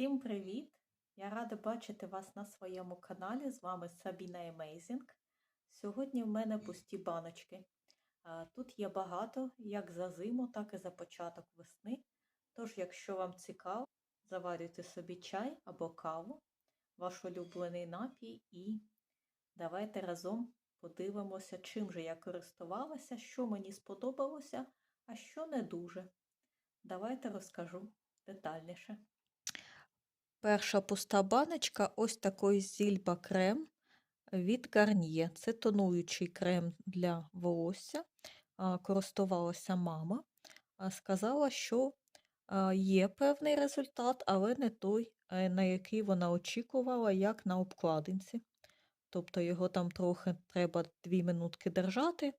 Всім привіт! Я рада бачити вас на своєму каналі. З вами Сабіна Amazing. Сьогодні в мене пусті баночки. Тут є багато як за зиму, так і за початок весни. Тож, якщо вам цікаво, заварюйте собі чай або каву, ваш улюблений напій, і давайте разом подивимося, чим же я користувалася, що мені сподобалося, а що не дуже. Давайте розкажу детальніше. Перша пуста баночка ось такий зільба крем від Garnier. Це тонуючий крем для волосся. Користувалася мама. Сказала, що є певний результат, але не той, на який вона очікувала, як на обкладинці. Тобто його там трохи треба 2 минутки держати,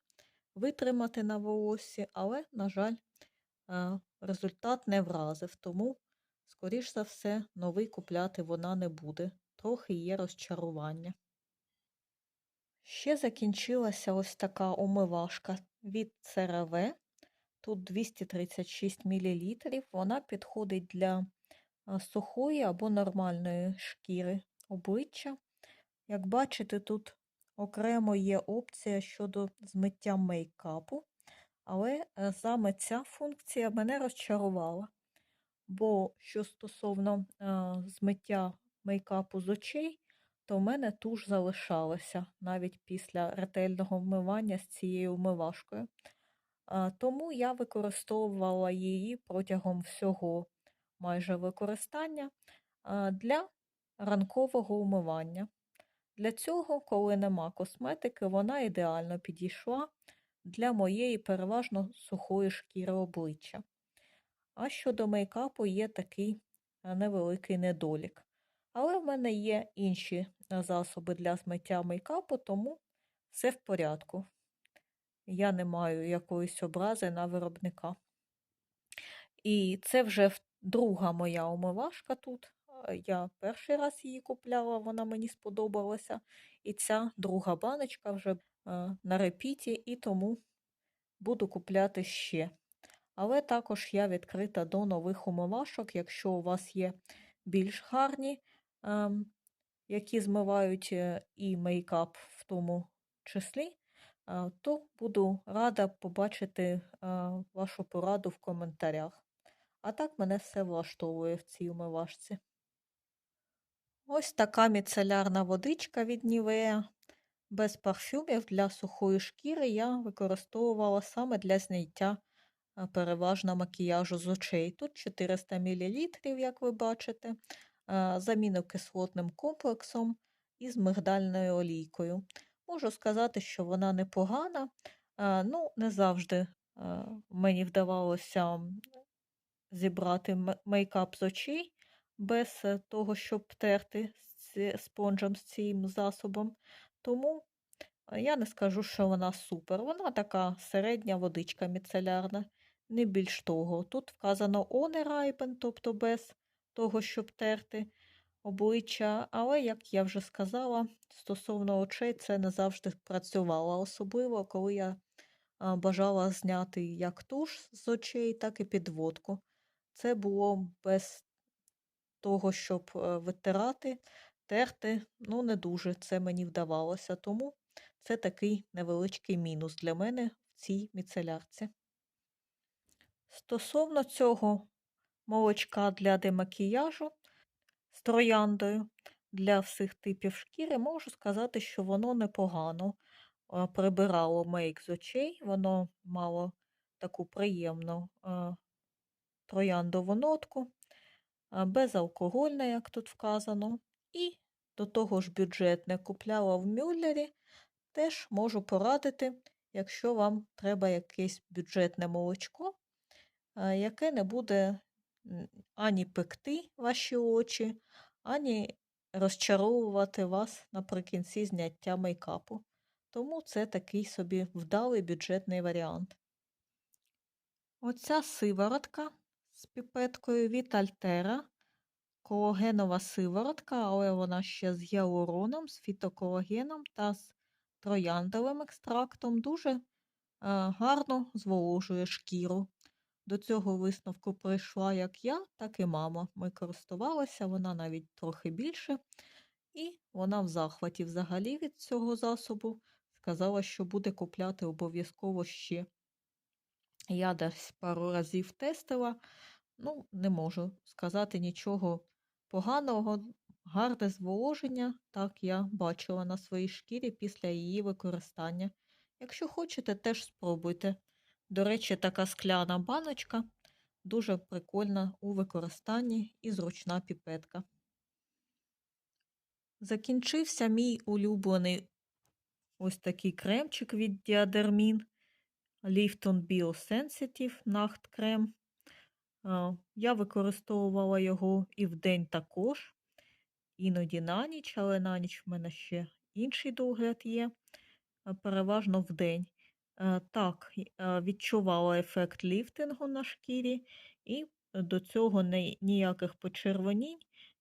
витримати на волоссі, але, на жаль, результат не вразив. Тому Скоріш за все, новий купляти вона не буде, трохи є розчарування. Ще закінчилася ось така омивашка від CeraVe. Тут 236 мл. Вона підходить для сухої або нормальної шкіри обличчя. Як бачите, тут окремо є опція щодо змиття мейкапу, але е, саме ця функція мене розчарувала. Бо що стосовно а, змиття мейкапу з очей, то в мене туш залишалася навіть після ретельного вмивання з цією вмивашкою. А, тому я використовувала її протягом всього майже використання а, для ранкового вмивання. Для цього, коли нема косметики, вона ідеально підійшла для моєї переважно сухої шкіри обличчя. А щодо мейкапу є такий е, невеликий недолік. Але в мене є інші е, засоби для змиття мейкапу, тому все в порядку. Я не маю якоїсь образи на виробника. І це вже друга моя омивашка тут. Е, я перший раз її купляла, вона мені сподобалася. І ця друга баночка вже на репіті, і тому буду купляти ще. Але також я відкрита до нових умивашок, якщо у вас є більш гарні, ем, які змивають е, і мейкап в тому числі, е, то буду рада побачити е, вашу пораду в коментарях. А так мене все влаштовує в цій умивашці. Ось така міцелярна водичка від Нівея. Без парфюмів для сухої шкіри я використовувала саме для зняття переважно макіяжу з очей. Тут 400 мл, як ви бачите, заміну кислотним комплексом із мигдальною олійкою. Можу сказати, що вона непогана, ну, не завжди мені вдавалося зібрати мейкап з очей без того, щоб терти спонжем з цим засобом. Тому я не скажу, що вона супер. Вона така середня водичка міцелярна не більш того. Тут вказано Райбен, тобто без того, щоб терти обличчя, але, як я вже сказала, стосовно очей це не завжди працювало, особливо, коли я бажала зняти як туш з очей, так і підводку. Це було без того, щоб е, витирати, терти, ну, не дуже це мені вдавалося, тому це такий невеличкий мінус для мене в цій міцелярці. Стосовно цього молочка для демакіяжу з трояндою для всіх типів шкіри, можу сказати, що воно непогано е, прибирало мейк з очей, воно мало таку приємну е, трояндову нотку, е, безалкогольне, як тут вказано, і до того ж бюджетне купляла в Мюллері, теж можу порадити, якщо вам треба якесь бюджетне молочко яке не буде ані пекти ваші очі, ані розчаровувати вас наприкінці зняття мейкапу. Тому це такий собі вдалий бюджетний варіант. Оця сиворотка з піпеткою від Альтера, колагенова сиворотка, але вона ще з гіалуроном, з фітоколагеном та з трояндовим екстрактом, дуже гарно зволожує шкіру. До цього висновку прийшла як я, так і мама. Ми користувалися, вона навіть трохи більше, і вона в захваті взагалі від цього засобу. Сказала, що буде купляти обов'язково ще. Я десь пару разів тестила, ну, не можу сказати нічого поганого. Гарне зволоження, так я бачила на своїй шкірі після її використання. Якщо хочете, теж спробуйте. До речі, така скляна баночка дуже прикольна у використанні і зручна піпетка. Закінчився мій улюблений ось такий кремчик від Diadermin Lifton Biosensitive Nacht Крем. Я використовувала його і вдень також, іноді на ніч, але на ніч в мене ще інший догляд є, переважно вдень. Так, відчувала ефект ліфтингу на шкірі, і до цього ніяких почервонінь,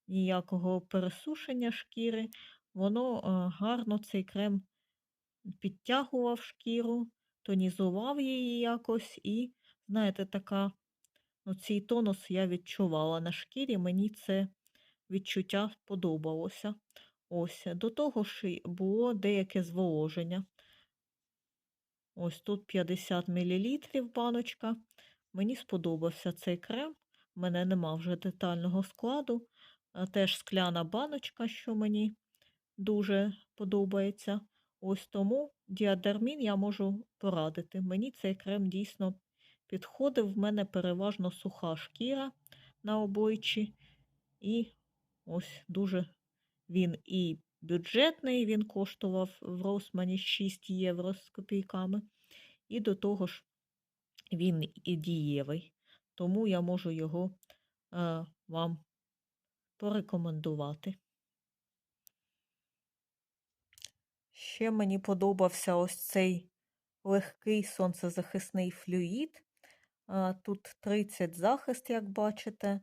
ніякого пересушення шкіри. Воно гарно цей крем підтягував шкіру, тонізував її якось, і, знаєте, така, ну, цей тонус я відчувала на шкірі, мені це відчуття сподобалося. Ось, До того ж було деяке зволоження. Ось тут 50 мл баночка. Мені сподобався цей крем. У мене нема вже детального складу. Теж скляна баночка, що мені дуже подобається. Ось тому діадермін я можу порадити. Мені цей крем дійсно підходив. В мене переважно суха шкіра на обличчі. І ось дуже він і бюджетний, він коштував в Росмані 6 євро з копійками. І до того ж, він і дієвий. Тому я можу його е, вам порекомендувати. Ще мені подобався ось цей легкий сонцезахисний флюїд. Тут 30 захист, як бачите,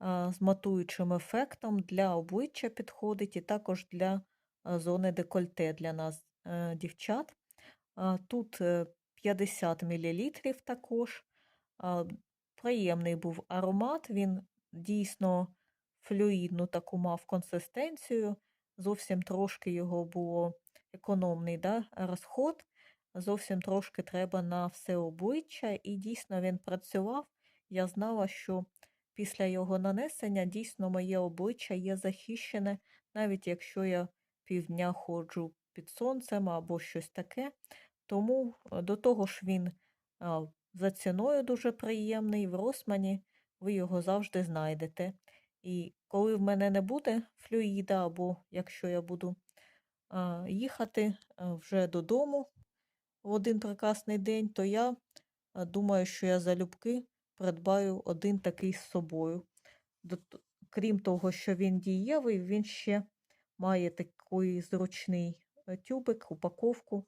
з матуючим ефектом для обличчя підходить і також для зони декольте для нас, е, дівчат. Тут 50 е, мл також. Приємний був аромат, він дійсно флюїдну таку мав консистенцію. Зовсім трошки його було економний да, розход. Зовсім трошки треба на все обличчя, і дійсно він працював. Я знала, що після його нанесення дійсно моє обличчя є захищене, навіть якщо я півдня ходжу під сонцем або щось таке. Тому е, до того ж він за ціною дуже приємний, в Росмані ви його завжди знайдете. І коли в мене не буде флюїда, або якщо я буду їхати вже додому в один прекрасний день, то я думаю, що я залюбки придбаю один такий з собою. Крім того, що він дієвий, він ще має такий зручний е, тюбик, упаковку,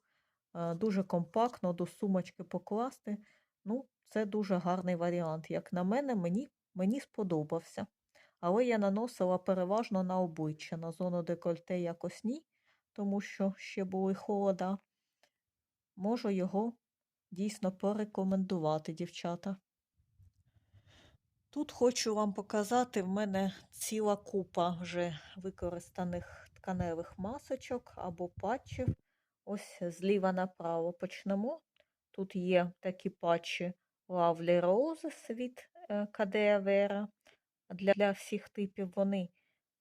дуже компактно до сумочки покласти. Ну, Це дуже гарний варіант. Як на мене, мені, мені сподобався. Але я наносила переважно на обличчя, на зону декольте якось ні тому що ще були холода. Можу його дійсно порекомендувати, дівчата. Тут хочу вам показати, в мене ціла купа вже використаних тканевих масочок або патчів. Ось зліва направо почнемо. Тут є такі патчі Lovely Roses від Кадея Vera. Для всіх типів вони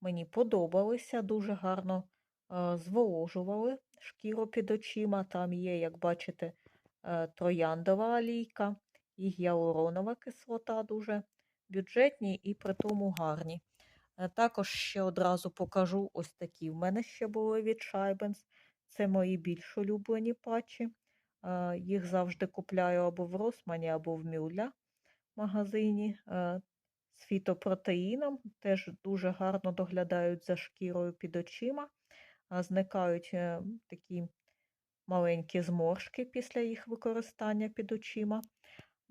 мені подобалися, дуже гарно зволожували шкіру під очима. Там є, як бачите, е, трояндова олійка і гіалуронова кислота дуже бюджетні і при тому гарні. Е, також ще одразу покажу ось такі. В мене ще були від Шайбенс. Це мої більш улюблені патчі. Е, їх завжди купляю або в Росмані, або в Мюля магазині. З фітопротеїном теж дуже гарно доглядають за шкірою під очима зникають е, такі маленькі зморшки після їх використання під очима.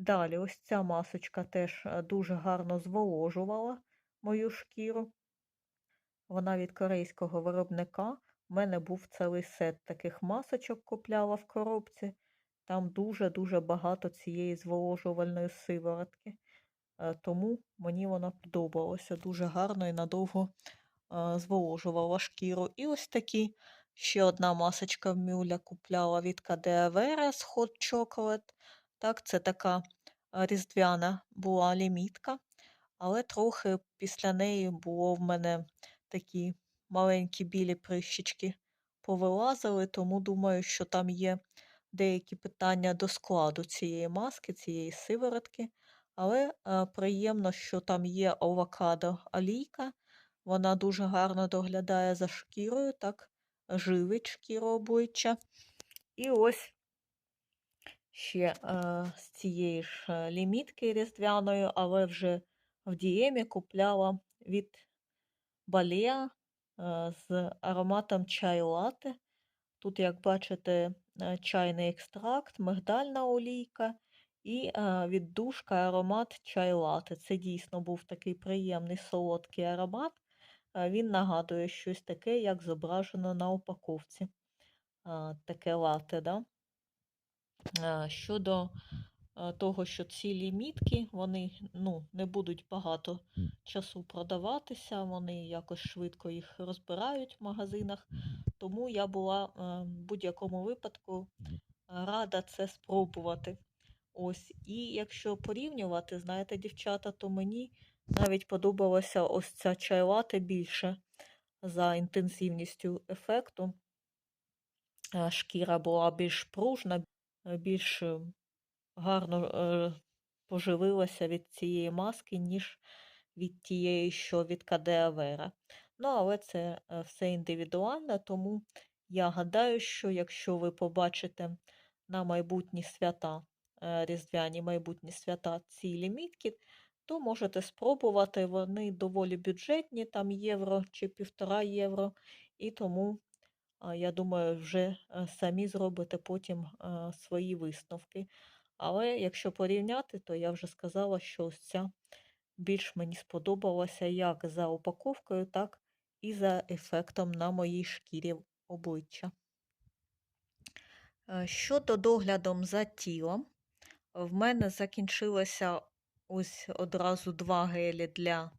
Далі, ось ця масочка теж е, дуже гарно зволожувала мою шкіру. Вона від корейського виробника. У мене був цілий сет таких масочок, купляла в коробці. там дуже-дуже багато цієї зволожувальної сиворотки. Е, Тому мені вона подобалася дуже гарно і надовго е, зволожувала шкіру. І ось такі ще одна масочка в мюля купляла від Кадеавера з Hot Chocolate. Так, це така різдвяна була лімітка, але трохи після неї було в мене такі маленькі білі прищички повилазили, тому думаю, що там є деякі питання до складу цієї маски, цієї сиворотки. Але е, приємно, що там є авокадо олійка. Вона дуже гарно доглядає за шкірою, так, живить шкіру обличчя. І ось ще е, з цієї ж е, лімітки різдвяної, але вже в діємі купляла від Балеа е, з ароматом чай лате. Тут, як бачите, е, чайний екстракт, мигдальна олійка і е, віддушка аромат чай лате. Це дійсно був такий приємний солодкий аромат. Е, Він нагадує щось таке, як зображено на упаковці. Таке лате, да? Е, Щодо е, того, що ці лімітки, вони ну, не будуть багато часу продаватися, вони якось швидко їх розбирають в магазинах. Тому я була е, в будь-якому випадку рада це спробувати. Ось, і якщо порівнювати, знаєте, дівчата, то мені навіть подобалася ось ця чайлата більше за інтенсивністю ефекту. Е, Шкіра була більш пружна, більш е, гарно е, поживилася від цієї маски, ніж від тієї, що від Кадеавера. Ну, але це е, все індивідуально, тому я гадаю, що якщо ви побачите на майбутні свята, е, різдвяні майбутні свята ці лімітки, то можете спробувати. Вони доволі бюджетні, там євро чи півтора євро, і тому, я думаю, вже самі зробите потім свої висновки. Але якщо порівняти, то я вже сказала, що ось ця більш мені сподобалася як за упаковкою, так і за ефектом на моїй шкірі обличчя. Е, Щодо доглядом за тілом, в мене закінчилося ось одразу два гелі для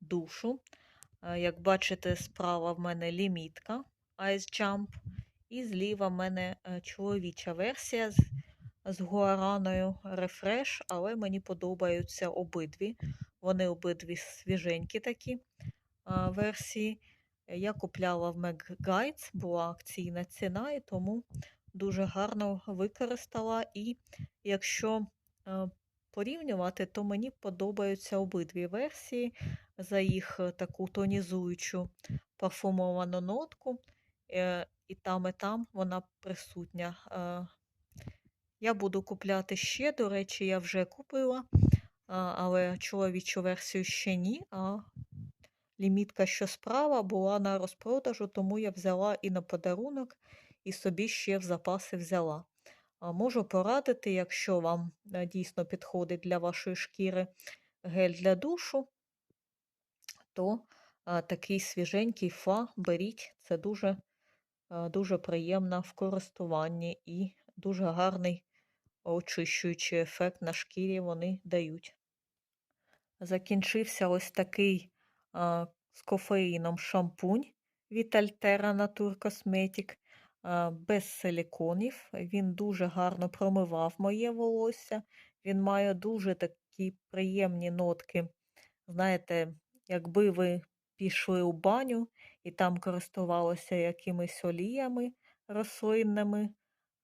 душу. Е, Як бачите, справа в мене лімітка Ice Jump, і зліва в мене е, чоловіча версія з, з гуараною Refresh, але мені подобаються обидві. Вони обидві свіженькі такі а, версії. Я купляла в McGuides, була акційна ціна, і тому дуже гарно використала. І якщо е, порівнювати, то мені подобаються обидві версії за їх е, таку тонізуючу парфумовану нотку. Е, І там, і там вона присутня. Е, Я буду купляти ще, до речі, я вже купила, але чоловічу версію ще ні. А лімітка, що справа, була на розпродажу, тому я взяла і на подарунок, і собі ще в запаси взяла. Можу порадити, якщо вам е, дійсно підходить для вашої шкіри гель для душу, то такий свіженький фа беріть. Це дуже, дуже приємно в користуванні і дуже гарний очищуючий ефект на шкірі вони дають. Закінчився ось такий а, з кофеїном шампунь від Altera Natur Cosmetic а, без силіконів. Він дуже гарно промивав моє волосся. Він має дуже такі приємні нотки. Знаєте, якби ви пішли у баню і там користувалися якимись оліями рослинними,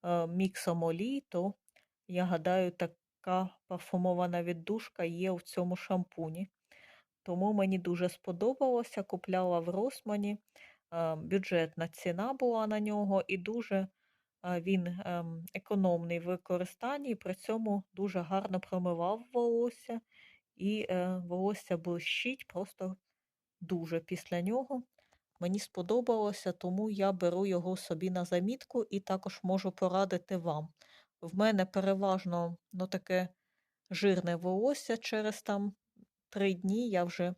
е, міксом олій, то я гадаю, така парфумована віддушка є в цьому шампуні. Тому мені дуже сподобалося. Купляла в Росмані. е, Бюджетна ціна була на нього, і дуже е, він ем, економний в використанні, при цьому дуже гарно промивав волосся, і волосся блищить просто дуже після нього. Мені сподобалося, тому я беру його собі на замітку і також можу порадити вам. В мене переважно ну, таке жирне волосся через там три дні я вже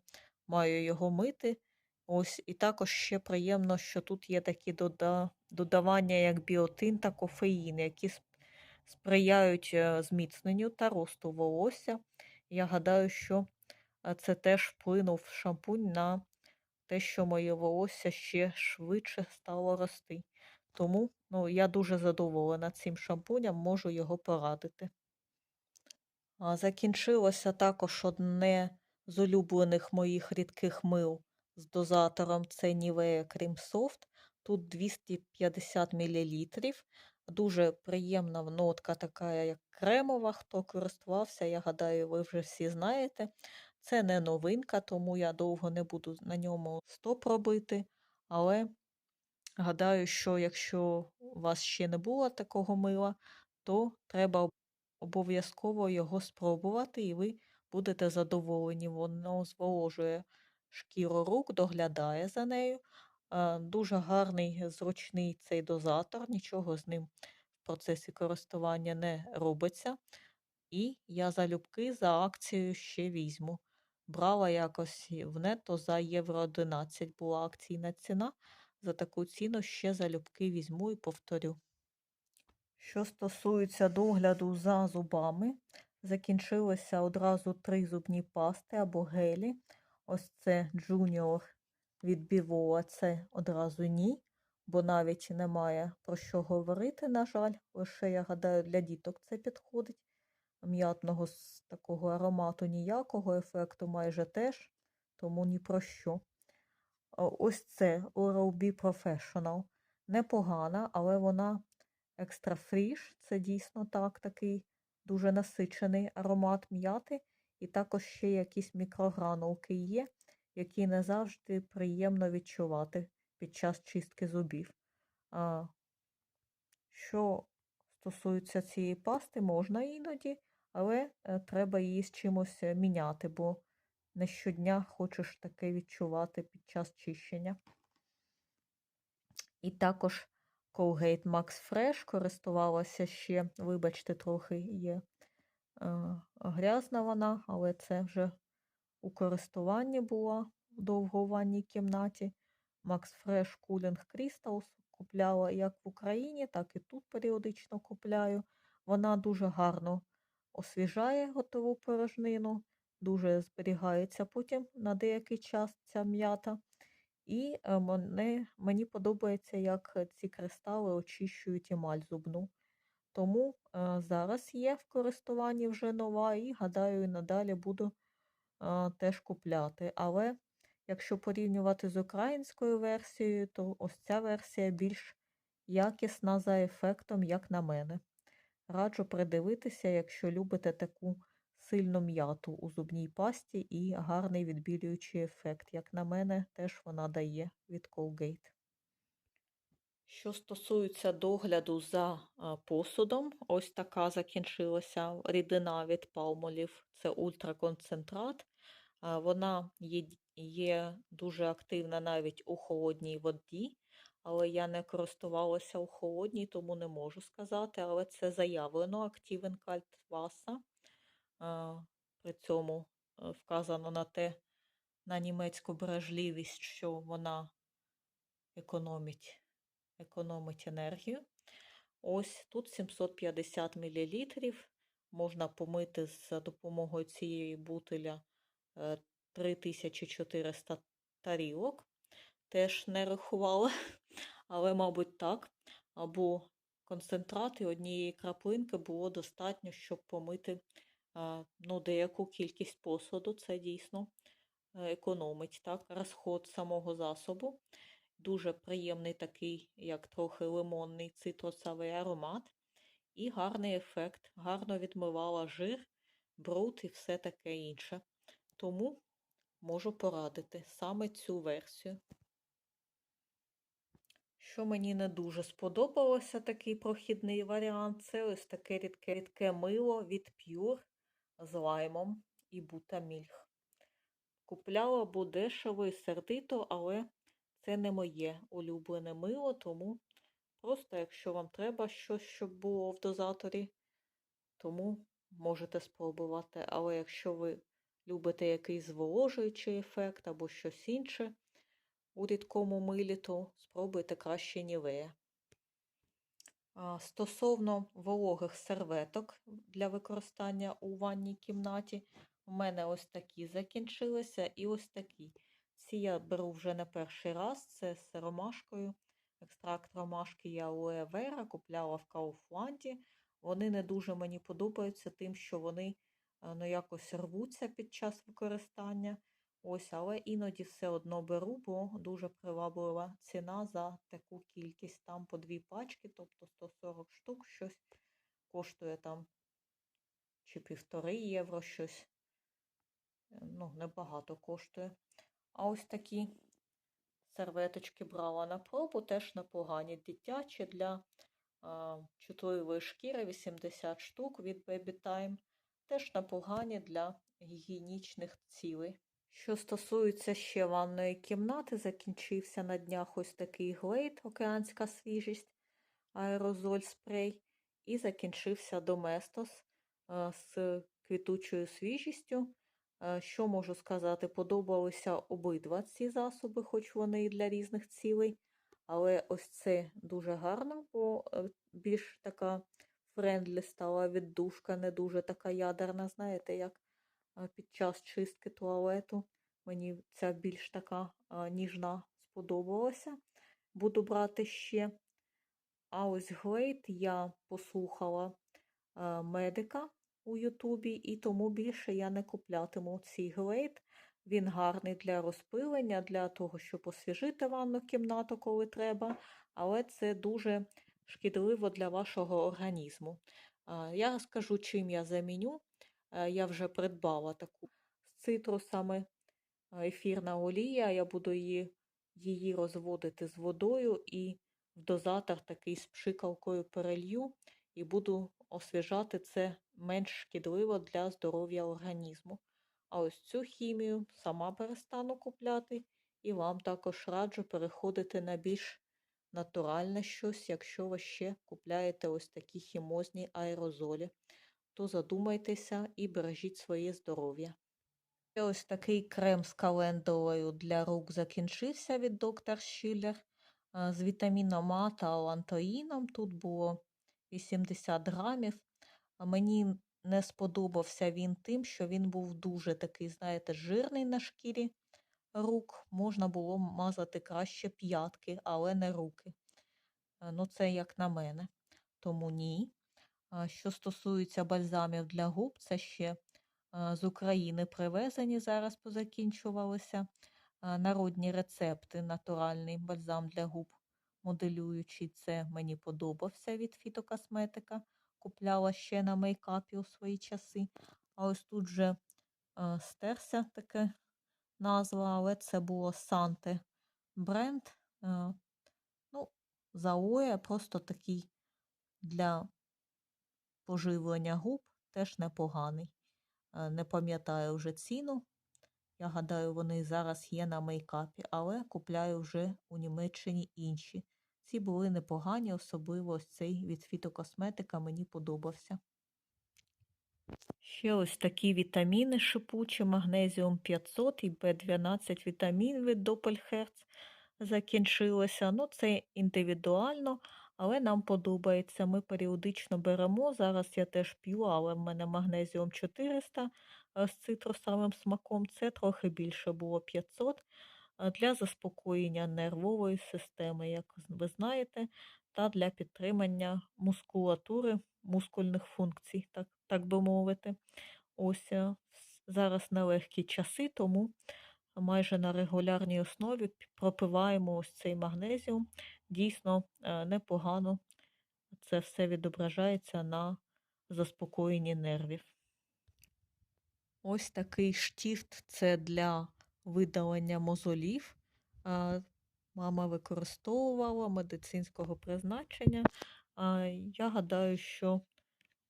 маю його мити. Ось, і також ще приємно, що тут є такі дода... додавання, як біотин та кофеїн, які сприяють е, зміцненню та росту волосся. Я гадаю, що е, це теж вплинув шампунь на те, що моє волосся ще швидше стало рости. Тому ну, я дуже задоволена цим шампунем, можу його порадити. А, Закінчилося також одне з улюблених моїх рідких мил з дозатором це Nivea Cream Soft. Тут 250 мл. Дуже приємна нотка, така як кремова. Хто користувався, я гадаю, ви вже всі знаєте. Це не новинка, тому я довго не буду на ньому стоп робити. Але гадаю, що якщо у вас ще не було такого мила, то треба обов'язково його спробувати, і ви будете задоволені. Воно зволожує шкіру рук, доглядає за нею. Дуже гарний, зручний цей дозатор, нічого з ним в процесі користування не робиться. І я залюбки за акцією ще візьму. Брала якось в нето за євро 11 була акційна ціна. За таку ціну ще залюбки візьму і повторю. Що стосується догляду за зубами, закінчилося одразу три зубні пасти або гелі. Ось це Junior від Біво, це одразу ні, бо навіть немає про що говорити, на жаль, лише, я гадаю, для діток це підходить. М'ятного такого аромату ніякого, ефекту майже теж, тому ні про що. Ось це Oral-B Professional. Непогана, але вона екстра фріш. Це дійсно так, такий дуже насичений аромат м'яти. І також ще якісь мікрогранулки є, які не завжди приємно відчувати під час чистки зубів. Що стосується цієї пасти, можна іноді, але е, треба її з чимось е, міняти, бо не щодня хочеш таке відчувати під час чищення. І також Colgate Max Fresh користувалася ще, вибачте, трохи є е, грязна вона, але це вже у користуванні була в довгованій кімнаті. Max Fresh Cooling Crystals купляла як в Україні, так і тут періодично купляю. Вона дуже гарно освіжає готову порожнину, дуже зберігається потім на деякий час ця м'ята. І е, мене, мені подобається, як ці кристали очищують емаль зубну. Тому е, зараз є в користуванні вже нова, і, гадаю, і надалі буду е, теж купляти. Але якщо порівнювати з українською версією, то ось ця версія більш якісна за ефектом, як на мене. Раджу придивитися, якщо любите таку сильну м'яту у зубній пасті і гарний відбілюючий ефект. Як на мене, теж вона дає від Colgate. Що стосується догляду за посудом, ось така закінчилася рідина від Palmolive. Це ультраконцентрат. Вона є дуже активна навіть у холодній воді але я не користувалася у холодній, тому не можу сказати. Але це заявлено Активен Кальтваса. При цьому е, вказано на те, на німецьку бережливість, що вона економить, економить енергію. Ось тут 750 мл. Можна помити за допомогою цієї бутиля 3400 е, тарілок. Теж не рахувала але, мабуть, так. Або концентрати однієї краплинки було достатньо, щоб помити ну, деяку кількість посуду. Це дійсно е, економить так, розход самого засобу. Дуже приємний такий, як трохи лимонний цитрусовий аромат. І гарний ефект, гарно відмивала жир, бруд і все таке інше. Тому можу порадити саме цю версію. Що мені не дуже сподобалося такий прохідний варіант, це ось таке рідке рідке мило від Pure з лаймом і бутамільх. Купляла бо дешево і сердито, але це не моє улюблене мило, тому просто, якщо вам треба щось, щоб було в дозаторі, тому можете спробувати. Але якщо ви любите якийсь зволожуючий ефект або щось інше, у рідкому милі, спробуйте краще нівея. Стосовно вологих серветок для використання у ванній кімнаті, у мене ось такі закінчилися і ось такі. Ці я беру вже не перший раз, це з ромашкою. Екстракт ромашки я Алоe Vera купляла в Кауфланді. Вони не дуже мені подобаються тим, що вони е, ну, якось рвуться під час використання. Ось, але іноді все одно беру, бо дуже приваблива ціна за таку кількість. Там по дві пачки, тобто 140 штук, щось коштує там чи півтори євро щось. Е, Ну, небагато коштує. А ось такі серветочки брала на пробу, теж непогані. Дитячі для а, чутливої шкіри 80 штук від Baby Time. Теж непогані для гігієнічних цілей. Що стосується ще ванної кімнати, закінчився на днях ось такий глейд, океанська свіжість, аерозоль спрей, і закінчився Доместос е, з квітучою свіжістю. Е, Що можу сказати, подобалися обидва ці засоби, хоч вони і для різних цілей. Але ось це дуже гарно, бо е, більш така френдлі стала віддушка, не дуже така ядерна, знаєте, як під час чистки туалету. Мені ця більш така ніжна сподобалася. Буду брати ще. А ось Глейд я послухала медика у Ютубі, і тому більше я не куплятиму цей Глейд. Він гарний для розпилення, для того, щоб освіжити ванну кімнату, коли треба, але це дуже шкідливо для вашого організму. Я розкажу, чим я заміню. Е, Я вже придбала таку з цитрусами е, ефірна олія. Я буду її, її розводити з водою і в дозатор такий з пшикалкою перелью, і буду освіжати це менш шкідливо для здоров'я організму. А ось цю хімію сама перестану купляти, і вам також раджу переходити на більш натуральне щось, якщо ви ще купляєте ось такі хімозні аерозолі, то задумайтеся і бережіть своє здоров'я. Ось такий крем з календулою для рук закінчився від доктор Шіллер з вітаміном А та алантоїном. Тут було 80 грамів. Мені не сподобався він тим, що він був дуже такий, знаєте, жирний на шкірі рук. Можна було мазати краще п'ятки, але не руки. Ну, це як на мене. Тому ні. Що стосується бальзамів для губ, це ще з України привезені, зараз позакінчувалися. Народні рецепти, натуральний бальзам для губ, моделюючий. Це мені подобався від фітокосметика. Купляла ще на мейкапі у свої часи. А ось тут же стерся таке назва, але це було Санте бренд. Ну, Заоя просто такий для поживлення губ теж непоганий. Е, Не пам'ятаю вже ціну. Я гадаю, вони зараз є на мейкапі, але купляю вже у Німеччині інші. Ці були непогані, особливо ось цей від фітокосметика мені подобався. Ще ось такі вітаміни шипучі, магнезіум 500 і B12 вітамін від Doppelherz закінчилося. Ну, це індивідуально, але нам подобається. Ми періодично беремо. Зараз я теж п'ю, але в мене магнезіум 400 е, з цитрусовим смаком. Це трохи більше було 500 е, для заспокоєння нервової системи, як ви знаєте, та для підтримання мускулатури, мускульних функцій, так, так би мовити. Ось е, зараз нелегкі часи, тому майже на регулярній основі пропиваємо ось цей магнезіум. Дійсно е, непогано це все відображається на заспокоєнні нервів. Ось такий штіфт це для видалення мозолів. Мама використовувала медицинського призначення. Я гадаю, що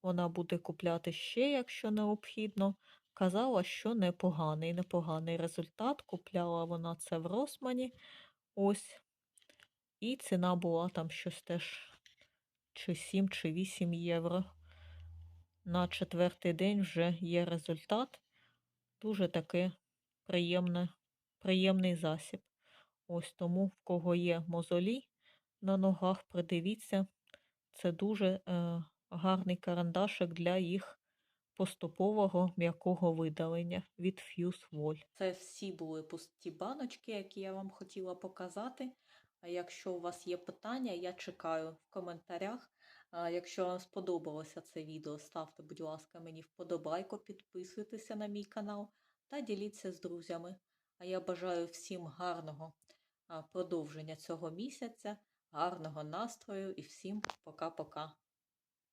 вона буде купляти ще, якщо необхідно. Казала, що непоганий, непоганий результат. Купляла вона це в Росмані. Ось. І ціна була там щось теж чи 7, чи 8 євро. На четвертий день вже є результат. Дуже таке приємне, приємний засіб. Ось тому, в кого є мозолі на ногах, придивіться. Це дуже е, гарний карандашик для їх поступового м'якого видалення від Fuse Wall. Це всі були пусті баночки, які я вам хотіла показати. Якщо у вас є питання, я чекаю в коментарях. Якщо вам сподобалося це відео, ставте, будь ласка, мені вподобайку, підписуйтеся на мій канал та діліться з друзями. А я бажаю всім гарного продовження цього місяця, гарного настрою і всім пока-пока.